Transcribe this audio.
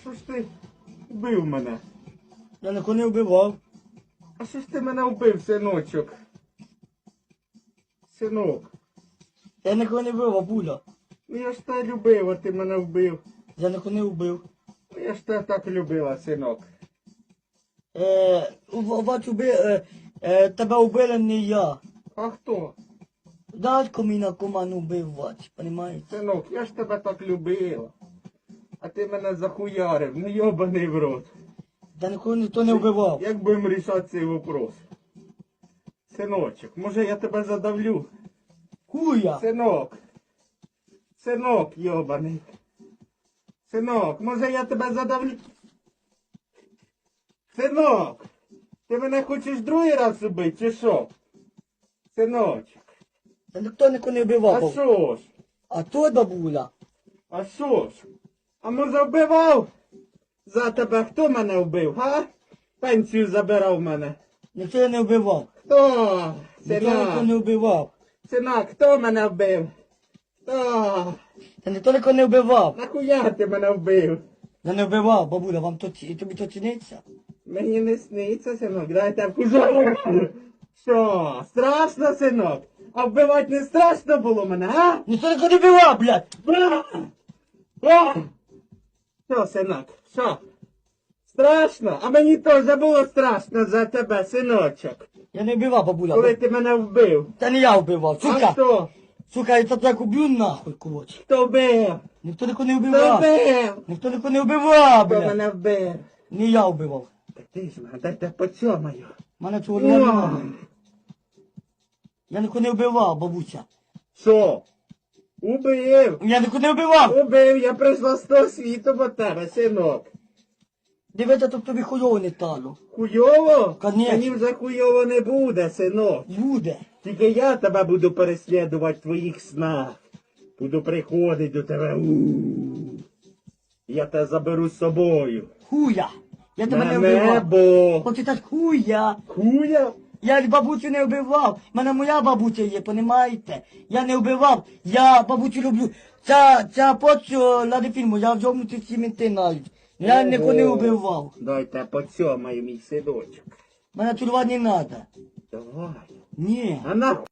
що ж ти вбив мене? Я нікого не вбивав. А що ж ти мене вбив, синочок? Синок, Я нікого не вбив, бабуля. ну я ж тебе любив, а ти мене вбив. Я нікого не вбив. Ну я ж тебе так любила, синок. Е, в- бачу, би, е, е, тебе вбили не я. А хто? Дядько мій на коману вбив, бач, понімаєте? Синок, я ж тебе так любила. А ти мене захуярив, ну йобаний в рот. Та нікого ніхто не вбивав. Як будемо рішати цей вопрос? Синочок, може я тебе задавлю? Хуя! Синок. Синок, йобаний. Синок, може я тебе задавлю? Синок! Ти мене хочеш другий раз убити, чи що? Синочок. Та ніхто нікого не вбивав. А що ж? А то бабуля. А що ж? А може вбивав? За тебе хто мене вбив, га? Пенсію забирав мене. Ніхто не вбивав. Хто? Ніхто Синок, не вбивав. синок, хто мене вбив? Хто? Та ніхто нікого не вбивав. Нахуя ти мене вбив? Я не вбивав, бабуля, вам то ці- тобі то ціниться? Мені не сниться, синок, дайте вкужу. Що, страшно, синок? А вбивати не страшно було мене, а? Ніхто нікого не вбивав, блядь! Бра! Бра! Що, синок, що? Страшно? А мені теж було страшно за тебе, синочок. Я не вбивав, бабуля. Коли ти мене вбив. Та не я вбивав, А сука! хто? Сука, я тебе як уб'ю нахуй, кулоч. Хто вбив? Ніхто нікого не Хто вбивав. вбив? Ніхто нікого не вбивав, Хто мене вбив? Не я вбивав. Та ти ж мене, дайте поцьомаю. Мене цього не немає. Я нікого не вбивав, бабуся. Що? Убив? Я нікого не вбивав. Убив, я з того світу по тебе, синок. Дивіться, тут тобі хуйово не тало. Хуйово? Конечно. Мені вже хуйово не буде, синок. Буде. Тільки я тебе буду переслідувати в твоїх снах. Буду приходити до тебе. у Я тебе заберу з собою. Хуя. Я тебе На не вбивав. небо. Хлопці хуя. Хуя? Я бабусю не вбивав. У мене моя бабуся є, понімаєте? Я не вбивав. Я бабусю люблю. Ця, ця поцю на фільму, я в цьому ці мінти навіть. Я нікого не вбивав. Дайте поцьомаю мій синочок. Мене турва не треба. Давай. Ні. А нахуй